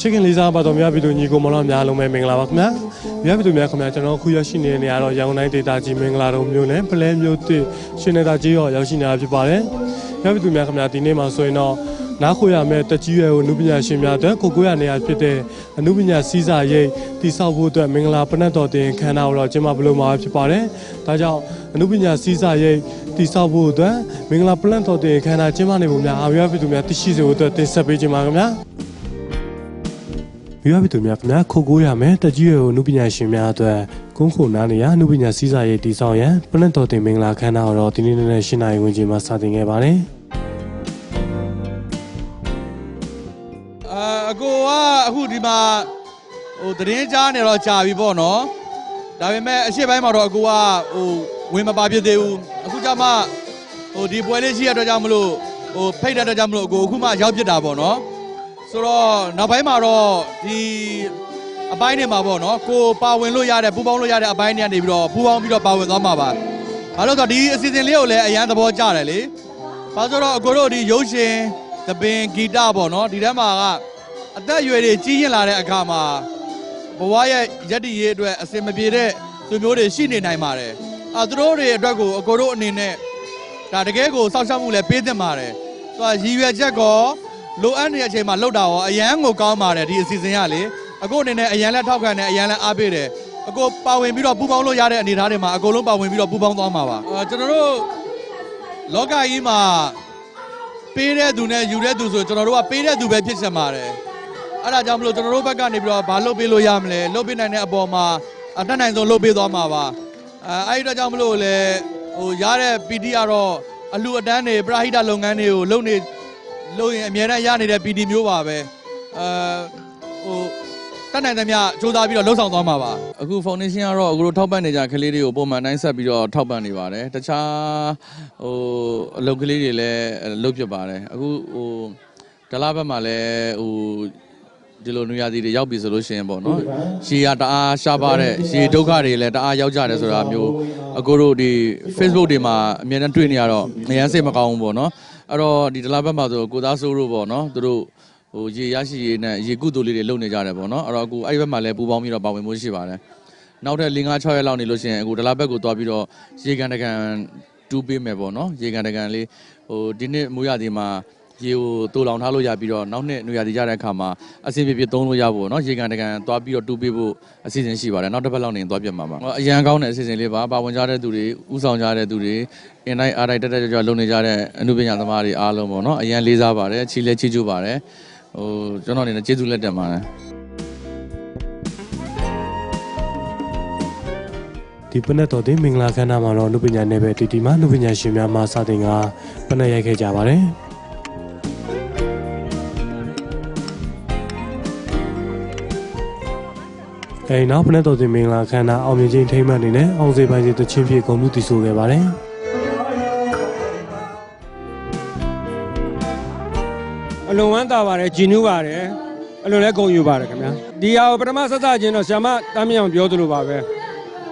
ချစ်ခင်လေးစားပါတော်များပြည်သူညီကိုမောင်နှမများလုံးပဲမင်္ဂလာပါခင်ဗျာများပြည်သူများခင်ဗျာကျွန်တော်အခုရောက်ရှိနေတဲ့နေရာတော့ရန်ကုန်တိုင်းဒေသကြီးမင်္ဂလာတုံမြို့နယ်ပလဲမြို့တစ်ရှင်နေတာကြီးရောရောက်ရှိနေတာဖြစ်ပါတယ်များပြည်သူများခင်ဗျာဒီနေ့မှာဆိုရင်တော့နားခွေရမယ့်တက်ကြီးရွယ်ကိုအနုပညာရှင်များအတွက်ကိုကိုရနေရာဖြစ်တဲ့အနုပညာစည်းစာရိတ်တိဆောက်ဖို့အတွက်မင်္ဂလာပနတ်တော်တင်ခမ်းနားကိုတော့ကျင်းပပလို့မှာဖြစ်ပါတယ်ဒါကြောင့်အနုပညာစည်းစာရိတ်တိဆောက်ဖို့အတွက်မင်္ဂလာပနတ်တော်တင်ခမ်းနားကျင်းပနေပုံများအားများပြည်သူများသိရှိစေဖို့အတွက်တင်ဆက်ပေးခြင်းပါခင်ဗျာ မိဘပြည်သူများခင်ဗျာခိုကိုးရမယ်တက်ကြီးရွယ်ကိုအနုပညာရှင်များအတွက်ကုန်းခုနားနေရအနုပညာစည်းစာရေးတည်ဆောင်ရန်ပလန့်တော်တင်မင်္ဂလာခမ်းနားကိုတော့ဒီနေ့နေ့ရှင်းနိုင်ဝင်ချိန်မှာစတင်ခဲ့ပါတယ်အာအကိုကအခုဒီမှာဟိုသတင်းကြားနေတော့ကြာပြီပေါ့နော်ဒါပေမဲ့အရှိပိုင်းမှာတော့အကိုကဟိုဝင်မပါဖြစ်သေးဘူးအခုကျမှဟိုဒီပွဲလေးရှိရတဲ့အတွက်ကြောင့်မလို့ဟိုဖိတ်တဲ့အတွက်ကြောင့်မလို့အကိုအခုမှရောက်ဖြစ်တာပေါ့နော် ဆိုတော့နောက်ပိုင်းမှာတော့ဒီအပိုင်းတွေမှာပေါ့နော်ကိုပါဝင်လို့ရတဲ့ပူပေါင်းလို့ရတဲ့အပိုင်းတွေကနေပြီးတော့ပူပေါင်းပြီးတော့ပါဝင်သွားမှာပါဘာလို့လဲဆိုတော့ဒီအစီအစဉ်လေးကိုလည်းအရန်သဘောကျတယ်လေဘာလို့လဲဆိုတော့အကိုတို့ဒီရုပ်ရှင်သပင်ဂီတပေါ့နော်ဒီထဲမှာကအသက်အရွယ်တွေကြီးရင်လာတဲ့အခါမှာဘဝရဲ့ရည်တည်ရေးအတွက်အစင်မပြေတဲ့သူမျိုးတွေရှိနေနိုင်ပါတယ်အဲသူတို့တွေအတွက်ကိုအကိုတို့အနေနဲ့ဒါတကယ်ကိုစောင့်ရှောက်မှုလည်းပေးသင့်ပါတယ်သူကရည်ရွယ်ချက်ကော လိုအပ်နေတဲ့အချိန်မှာလှုပ်တာရောအရန်ကိုကောင်းပါတယ်ဒီအစီအစဉ်ကလေအကိုအနေနဲ့အရန်လက်ထောက်ခံတယ်အရန်လက်အားပေးတယ်အကိုပါဝင်ပြီးတော့ပူပေါင်းလို့ရတဲ့အနေအထားတွေမှာအကုန်လုံးပါဝင်ပြီးတော့ပူပေါင်းသွားမှာပါအဲကျွန်တော်တို့လောကကြီးမှာပေးတဲ့သူနဲ့ယူတဲ့သူဆိုကျွန်တော်တို့ကပေးတဲ့သူပဲဖြစ်ချင်ပါတယ်အဲ့ဒါကြောင့်မလို့ကျွန်တော်တို့ဘက်ကနေပြီးတော့ဘာလုပ်ပေးလို့ရမလဲလုပ်ပေးနိုင်တဲ့အပေါ်မှာအတတ်နိုင်ဆုံးလုပ်ပေးသွားမှာပါအဲအဲ့ဒီတော့ကြောင့်မလို့လေဟိုရတဲ့ PD ကတော့အလူအတန်းတွေပရာဟိတလုပ်ငန်းတွေကိုလုပ်နေ လုပ်ရင်အများနဲ့ရနေတဲ့ PD မျိုးပါပဲအဲဟိုတတ်နိုင်သမျှစူးစမ်းပြီးတော့လှုပ်ဆောင်သွားမှာပါအခု foundation ကတော့အခုတို့ထောက်ပံ့နေကြကလေးတွေကိုပုံမှန်တိုင်းဆက်ပြီးတော့ထောက်ပံ့နေပါတယ်တခြားဟိုအလုပ်ကလေးတွေလည်းလုပ်ဖြစ်ပါတယ်အခုဟိုဒလာဘက်မှာလည်းဟိုဒီလိုနွေရာသီတွေရောက်ပြီဆိုလို့ရှိရင်ပေါ့နော်ရှေးရတအားရှားပါတဲ့ရှေးဒုက္ခတွေလည်းတအားရောက်ကြတယ်ဆိုတာမျိုးအကိုတို့ဒီ Facebook တွေမှာအများနဲ့တွေ့နေရတော့အရန်စိတ်မကောင်းဘူးပေါ့နော် အဲ့တော့ဒီဒလာဘက်မှာဆိုကိုသားစိုးတို့ပေါ့နော်သူတို့ဟိုရေရရှိရေးနဲ့ရေကုသိုလ်လေးတွေလုပ်နေကြတယ်ပေါ့နော်အဲ့တော့အခုအဲ့ဒီဘက်မှာလည်းပူပေါင်းပြီးတော့ပါဝင်မှုရှိပါတယ်နောက်ထပ်၄၅6ရက်လောက်နေလို့ရှိရင်အခုဒလာဘက်ကိုသွားပြီးတော့ရေကန်တကန်တူးပေးမယ်ပေါ့နော်ရေကန်တကန်လေးဟိုဒီနှစ်မူရသည်မှာ ရေကိုတူလောင်ထားလို့ရပြီးတော့နောက်နှစ်နွေရာသီကြတဲ့အခါမှာအဆင်ပြေပြေသုံးလို့ရဖို့နော်ရေကန်တကန်သွားပြီးတော့တူးပေးဖို့အစီအစဉ်ရှိပါတယ်နောက်တစ်ပတ်လောက်နေရင်သွားပြတ်မှာပါအရန်ကောင်းတဲ့အစီအစဉ်လေးပါပါဝင်ကြတဲ့သူတွေဥဆောင်ကြတဲ့သူတွေအင်တိုင်းအားတိုင်းတက်တက်ကြွကြွလုပ်နေကြတဲ့အမှုပညာသမားတွေအားလုံးပေါ့နော်အရန်လေးစားပါတယ်ချီလဲချီကျူပါတယ်ဟိုကျွန်တော်အနေနဲ့ကျေးဇူးလက်တင်ပါတယ်ဒီပနတ်တော်တင်မင်္ဂလာခမ်းနားမှာတော့အနုပညာနယ်ပယ်တီတီမှာအနုပညာရှင်များမှစတင်ကပနတ်ရိုက်ခဲ့ကြပါတယ် အဲဒီနောက်ပနတ်တော်တင်မင်္ဂလာခမ်းနားအောင်မြင်ခြင်းထိမ့်မှတ်အနေနဲ့အောင်စေပိုင်းစီတချင်းပြေဂုဏ်ပြုတည်ဆိုခဲ့ပါတယ်အလွန်ဝမ်းသာပါတယ်ဂျင်းနူးပါတယ်အလွန်လည်းဂုဏ်ယူပါတယ်ခင်ဗျာဒီဟာကိုပထမဆက်စချင်းတော့ဆ iam တမ်းမြောင်ပြောသလိုပါပဲ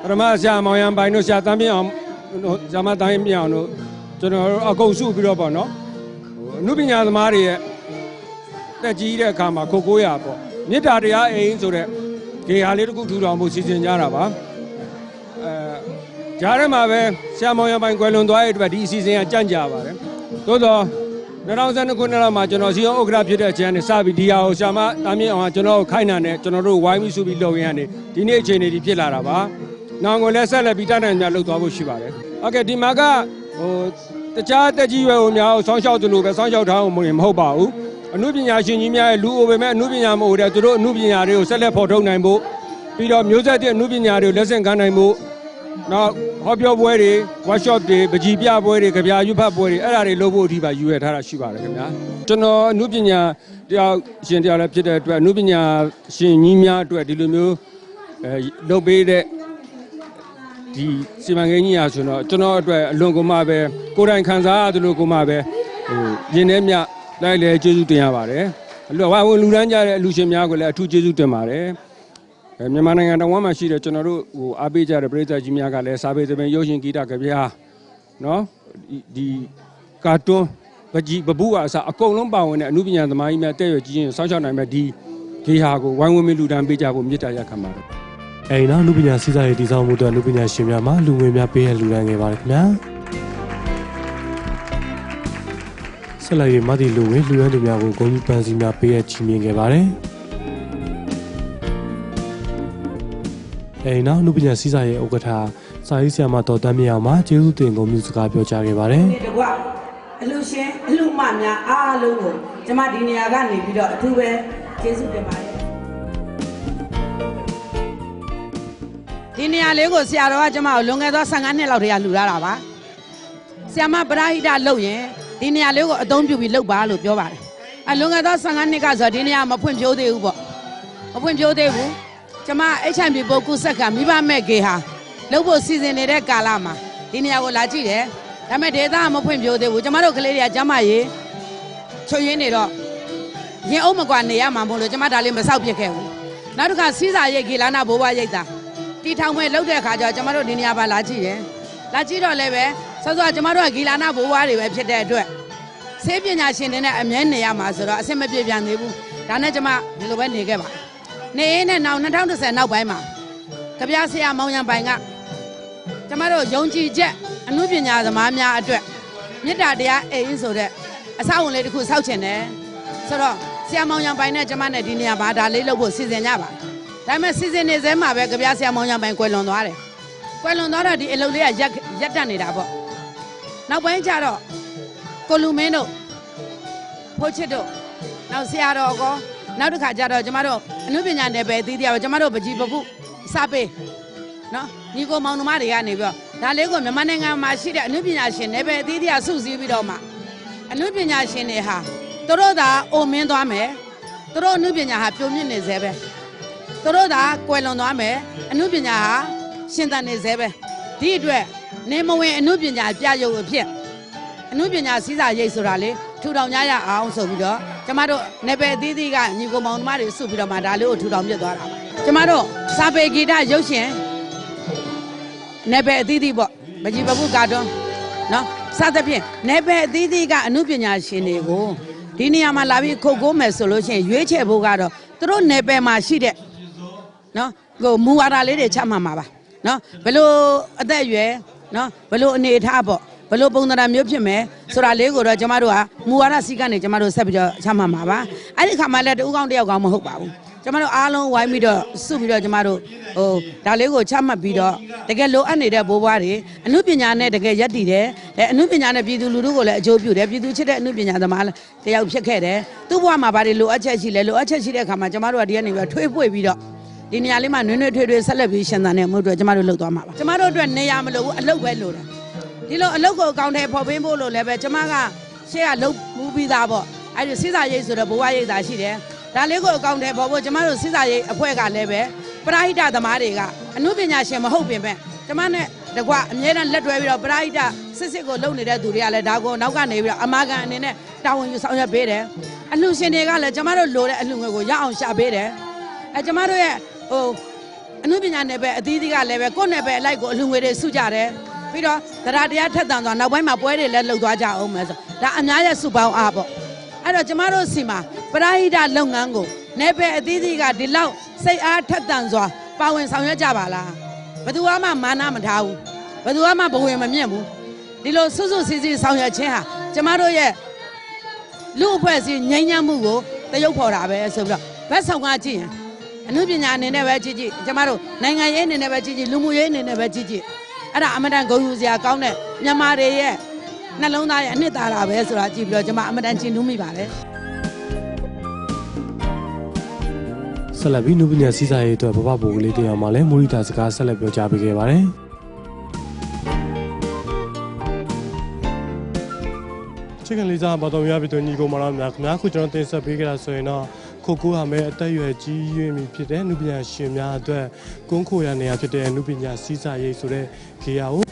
ပထမဆရာမောင်ရန်ပိုင်တို့ဆရာတမ်းမြောင်တို့ဆရာမတမ်းမြောင်တို့ကျွန်တော်တို့အကုန်စုပြီးတော့ပေါ့နော်ဟိုအနုပညာသမားတွေရဲ့တက်ကြီးတဲ့အခါမှာကိုကိုရပေါ့မေတ္တာတရားအိမ်ဆိုတဲ့ ဂေဟာလေးတစ်ခုထူထောင်ဖို့စီစဉ်ကြတာပါအဲကြားထဲမှာပဲဆရာမောင်ရန်ပိုင်ကွယ်လွန်သွားတဲ့အတွက်ဒီအစီအစဉ်ကကြံ့ကြပါတယ်သို့တော့2012ခုနှစ်လောက်မှာကျွန်တော်စီအောင်ဥက္ကဋ္ဌဖြစ်တဲ့အချိန်ကနေစပြီးဒီဟာကိုရှာမတာမြင့်အောင်ကကျွန်တော်ကိုခိုင်းတာနဲ့ကျွန်တော်တို့ဝိုင်းပြီးစုပြီးလုပ်ရင်းကနေဒီနေ့အချိန်တွေဒီဖြစ်လာတာပါ။နောင်ကိုလည်းဆက်လက်ပြီးတတ်နိုင်များလုပ်သွားဖို့ရှိပါတယ်။ဟုတ်ကဲ့ဒီမှာကဟိုတခြားတက်ကြီးရွယ်ကိုများဆောင်းလျှောက်သလိုပဲဆောင်းလျှောက်ထားအောင်မဟုတ်ပါဘူး။ အမှုပညာရှင်ကြီးများရဲ့လူအိုပေမဲ့အမှုပညာမဟုတ်တဲ့သူတို့အမှုပညာတွေကိုဆက်လက်ဖော်ထုတ်နိုင်ဖို့ပြီးတော့မျိုးဆက်တဲ့အမှုပညာတွေကိုလက်ဆင့်ကမ်းနိုင်ဖို့နောက်ဟောပြောပွဲတွေ workshop တွေပကြီးပြပွဲတွေကြပြရွတ်ဖတ်ပွဲတွေအဲ့ဒါတွေလုပ်ဖို့အထိပါယူရထားတာရှိပါတယ်ခင်ဗျာကျွန်တော်အနုပညာတရားရှင်တရားလည်းဖြစ်တဲ့အတွက်အနုပညာရှင်ကြီးများအတွက်ဒီလိုမျိုးအဲလုပ်ပေးတဲ့ဒီစီမံကိန်းကြီးရာဆိုတော့ကျွန်တော်အတွက်အလွန်ကိုမှပဲကိုယ်တိုင်ခံစားရတယ်လို့ကိုမှပဲဟိုရင်ထဲမြ လိုက်လေကျေးဇူးတင်ရပါတယ်အလွန်ဝါဝင်လူတန်းကြတဲ့အလူရှင်များကိုလည်းအထူးကျေးဇူးတင်ပါတယ်အဲမြန်မာနိုင်ငံတော်ဝန်မှာရှိတဲ့ကျွန်တော်တို့ဟိုအားပေးကြတဲ့ပြည်သက်ကြီးများကလည်းစာပေသဘင်ရုပ်ရှင်ဂီတကြပြားနော်ဒီဒီကာတွန်းပကြီးပပူကအစအကုန်လုံးပါဝင်တဲ့အမှုပညာသမားကြီးများတဲ့ရွယ်ကြီးရင်စောင့်ရှောက်နိုင်မဲ့ဒီဂဒီဟာကိုဝိုင်းဝန်းပြီးလူတန်းပေးကြဖို့မြစ်တာရက်ခံပါတယ်အဲဒီနောက်လူပညာစီးစာရေးတည်ဆောက်မှုအတွက်လူပညာရှင်များမှလူငွေများပေးရလူရန်ခဲ့ပါတယ်ခင်ဗျာ ဆက်လက်၍မသည့်လူငွေလူရန်သူများကိုဂုဏ်ယူပန်းစည်းများပေးရချီးမြှင့်ခဲ့ပါတယ်အဲဒီနောက်လူပညာစီးစာရေးဥက္ကဋ္ဌစာရေးဆရာမတော်တမ်းမြောင်မှကျေးဇူးတင်ဂုဏ်ပြုစကားပြောကြားခဲ့ပါတယ်ဒီတကွအလူရှင်အလူမများအားလုံးကိုကျမဒီနေရာကနေပြီးတော့အထူးပဲကျေးဇူးတင်ပါတယ်ဒီနေရာလေးကိုဆရာတော်ကကျမကိုလွန်ခဲ့သော15နှစ်လောက်တည်းကလှူလာတာပါဆရာမပရာဟိတလုပ်ရင် ဒီနေရာလေးကိုအသုံးပြုပြီးလုပ်ပါလို့ပြောပါတယ်အလွန်ခဲ့သော15နှစ်ကဆိုတော့ဒီနေရာမဖွင့်ပြိုးသေးဘူးပေါ့မဖွင့်ပြိုးသေးဘူးကျမ HMB ပုတ်ကုဆက်ကမိဘမဲ့ကေဟာလုပ်ဖို့စီစဉ်နေတဲ့ကာလမှာဒီနေရာကိုလာကြည့်တယ်ဒါပေမဲ့ဒေတာမဖွင့်ပြိုးသေးဘူးကျမတို့ကလေးတွေကကျမရေးချွတ်ရင်းနေတော့ရင်အုပ်မကွာနေရမှာမို့လို့ကျမဒါလေးမဆောက်ပြစ်ခဲ့ဘူးနောက်တစ်ခါစီးစာရိတ်ဂီလာနာဘိုးဘွားရိတ်တာတီထောင်မဲ့လောက်တဲ့အခါကျတော့ကျမတို့ဒီနေရာပါလာကြည့်တယ်လာကြည့်တော့လည်းပဲ ဆောစောကျမတို့ကဂီလာနာဘိုးဘွားတွေပဲဖြစ်တဲ့အတွက်ဆေးပညာရှင်တွေနဲ့အမြဲနေရမှာဆိုတော့အဆင်မပြေပြန်သေးဘူးဒါနဲ့ကျမဒီလိုပဲနေခဲ့ပါနေရင်းနဲ့နောက်2010နောက်ပိုင်းမှာကြပြဆရာမောင်ရံပိုင်ကကျမတို့ယုံကြည်ချက်အမှုပညာသမားများအတွက်မေတ္တာတရားအိမ်ဆိုတဲ့အဆောက်အုံလေးတစ်ခုဆောက်ချင်တယ်ဆိုတော့ဆရာမောင်ရံပိုင်နဲ့ကျမနဲ့ဒီနေရာမှာဒါလေးလုပ်ဖို့စီစဉ်ကြပါဒါပေမဲ့စီစဉ်နေစဲမှာပဲကြပြဆရာမောင်ရံပိုင်ကွယ်လွန်သွားတယ်ကွယ်လွန်သွားတော့ဒီအလုပ်လေးကရက်ရက်တက်နေတာပေါ့ နောက်ပိုင်းကျတော့ကိုလူမင်းတို့ဖိုးချစ်တို့နောက်ဆရာတော်ကောနောက်တစ်ခါကျတော့ကျမတို့အနုပညာနယ်ပယ်အသီးသီးပါကျမတို့ပကြီးပပုစပေးနော်ညီကိုမောင်နှမတွေကနေပြီးတော့ဒါလေးကိုမြန်မာနိုင်ငံမှာရှိတဲ့အနုပညာရှင်နယ်ပယ်အသီးသီးကစုစည်းပြီးတော့မှအနုပညာရှင်တွေဟာသူတို့သာအိုမင်းသွားမယ်သူတို့အနုပညာဟာပြုံးမြင့်နေသေးပဲသူတို့သာကွယ်လွန်သွားမယ်အနုပညာဟာရှင်သန်နေသေးပဲ ဒီအတွက်နေမဝင်အနုပညာပြရုပ်အဖြစ်အနုပညာစည်းစာရိတ်ဆိုတာလေထူထောင်ကြရအောင်ဆိုပြီးတော့ကျမတို့နေပယ်အသီးသီးကညီကိုမောင်နှမတွေစုပြီးတော့မှဒါလေးကိုထူထောင်ပြသွားတာပါကျမတို့စာပေဂီတရုပ်ရှင်နယ်ပယ်အသီးသီးပေါ့မကြီးပပုကာတွန်းနော်စသဖြင့်နယ်ပယ်အသီးသီးကအမှုပညာရှင်တွေကိုဒီနေရာမှာလာပြီးခုတ်ကိုးမယ်ဆိုလို့ရှိရင်ရွေးချယ်ဖို့ကတော့သူတို့နယ်ပယ်မှာရှိတဲ့နော်ဟိုမူဝါဒလေးတွေချမှတ်မှာပါ နော်ဘယ်လိုအသက်အရွယ်နော်ဘယ်လိုအနေအထားပေါ့ဘယ်လိုပုံသဏ္ဍာန်မျိုးဖြစ်မယ်ဆိုတာလေးကိုတော့ကျမတို့ကမူဝါဒစီကနေကျမတို့ဆက်ပြီးတော့ချမှတ်မှာပါအဲ့ဒီခါမှလည်းတူကောင်းတယောက်ကောင်းမဟုတ်ပါဘူးကျမတို့အားလုံးဝိုင်းပြီးတော့စုပြီးတော့ကျမတို့ဟိုဒါလေးကိုချမှတ်ပြီးတော့တကယ်လိုအပ်နေတဲ့ဘိုးဘွားတွေအမှုပညာနဲ့တကယ်ယက်တည်တယ်အဲအမှုပညာနဲ့ပြည်သူလူထုကိုလည်းအကျိုးပြုတယ်ပြည်သူချစ်တဲ့အမှုပညာသမားတယောက်ဖြစ်ခဲ့တယ်သူ့ဘဝမှာဘာတွေလိုအပ်ချက်ရှိလဲလိုအပ်ချက်ရှိတဲ့အခါမှာကျမတို့ကဒီကနေပြီးတော့ထွေးပွေပြီးတော့ ဒီနေရာလေးမှာနွေ့နွေ့ထွေးထွေးဆက်လက်ပြီးရှင်သန်နေမှုအတွက်ကျမတို့လှုပ်သွားမှာပါကျမတို့အတွက်နေရာမလိုဘူးအလုပ်ပဲလိုတယ်ဒီလိုအလုပ်ကိုအကောင့်ထဲပေါ်ပင်းဖို့လို့လည်းပဲကျမကရှေ့ကလှုပ်မှုပြီးသားပေါ့အဲ့ဒီစိစာရိတ်ဆိုတော့ဘဝရိတ်သာရှိတယ်ဒါလေးကိုအကောင့်ထဲပေါ်ဖို့ကျမတို့စိစာရိတ်အဖွဲ့ကလည်းပဲပရာဟိတသမားတွေကအမှုပညာရှင်မဟုတ်ပင်ပဲကျမနဲ့တကွအမြဲတမ်းလက်တွဲပြီးတော့ပရာဟိတစစ်စစ်ကိုလုပ်နေတဲ့သူတွေကလည်းဒါကိုနောက်ကနေပြီးတော့အမာခံအနေနဲ့တာဝန်ယူဆောင်ရွက်ပေးတယ်အလှရှင်တွေကလည်းကျမတို့လိုတဲ့အလှငွေကိုရအောင်ရှာပေးတယ်အဲကျမတို့ရဲ့ ဟိုအနုပညာနယ်ပယ်အသီးသီးကလည်းပဲကိုယ့်နယ်ပယ်အလိုက်ကိုအလူငွေတွေစုကြတယ်ပြီးတော့တရားတရားထက်သန်သွားနောက်ပိုင်းမှာပွဲတွေလည်းလှုပ်သွားကြအောင်မယ်ဆိုဒါအများရဲ့စုပေါင်းအားပေါ့အဲ့တော့ကျမတို့စီမှာပရာဟိတလုပ်ငန်းကိုနယ်ပယ်အသီးသီးကဒီလောက်စိတ်အားထက်သန်စွာပါဝင်ဆောင်ရွက်ကြပါလားဘယ်သူမှမာနမထားဘူးဘယ်သူမှဘဝင်မမြင့်ဘူးဒီလိုစွစွစည်းစည်းဆောင်ရွက်ခြင်းဟာကျမတို့ရဲ့လူအဖွဲ့အစည်းငြိမ်းချမ်းမှုကိုတရုပ်ဖော်တာပဲဆိုပြီးတော့ဘက်ဆောင်ကကြည့်ရင် အမှုပညာအနေနဲ့ပဲကြည့်ကြည့်ကျမတို့နိုင်ငံရေးအနေနဲ့ပဲကြည့်ကြည့်လူမှုရေးအနေနဲ့ပဲကြည့်ကြည့်အဲ့ဒါအမတန်ဂုဏ်ယူစရာကောင်းတဲ့မြန်မာတွေရဲ့နှလုံးသားရဲ့အနှစ်သာရပဲဆိုတာကြည့်ပြီးတော့ကျမအမတန်ကျင်နှူးမိပါတယ်ဆက်လက်ပြီးနုပညာစီးစာရေးအတွက်ဘဘဘိုးကလေးတယောက်မှလည်းမူရိတာစကားဆက်လက်ပြောကြားပေးခဲ့ပါတယ်ချစ်ခင်လေးစားဘာတော်များပြီတို့ညီကိုမတော်များခင်ဗျာခုကျွန်တော်တင်ဆက်ပေးကြတာဆိုရင်တော့ ခိုကိုဟာမဲ့အသက်အရွယ်ကြီးရင့်ပြီဖြစ်တဲ့နုပညာရှင်များအတွက်ကုန်းခိုရနေရာဖြစ်တဲ့နုပညာစီးစာရေးဆိုတဲ့ခေယာကို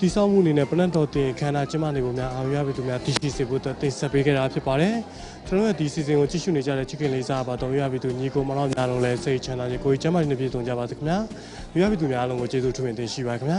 တိဆောက်မှုအနေနဲ့ပနတ်တော်တင်ခန္ဓာကျမနေပုံများအောင်ရပြီတို့များတရှိစေဖို့အတွက်တင်ဆက်ပေးကြတာဖြစ်ပါတယ်ကျွန်တော်ရဲ့ဒီစီစဉ်ကိုကြည့်ရှုနေကြတဲ့ချစ်ခင်လေးစားဘာတော်ရပြီတို့ညီကိုမတော်များလုံးလည်းစိတ်ချမ်းသာခြင်းကိုယ်ကျမ်းမာခြင်းနဲ့ပြည့်စုံကြပါစေခင်ဗျာမြတ်ပြီသူများလုံးကိုကျေးဇူးထူးပင်တင်ရှိပါခင်ဗျာ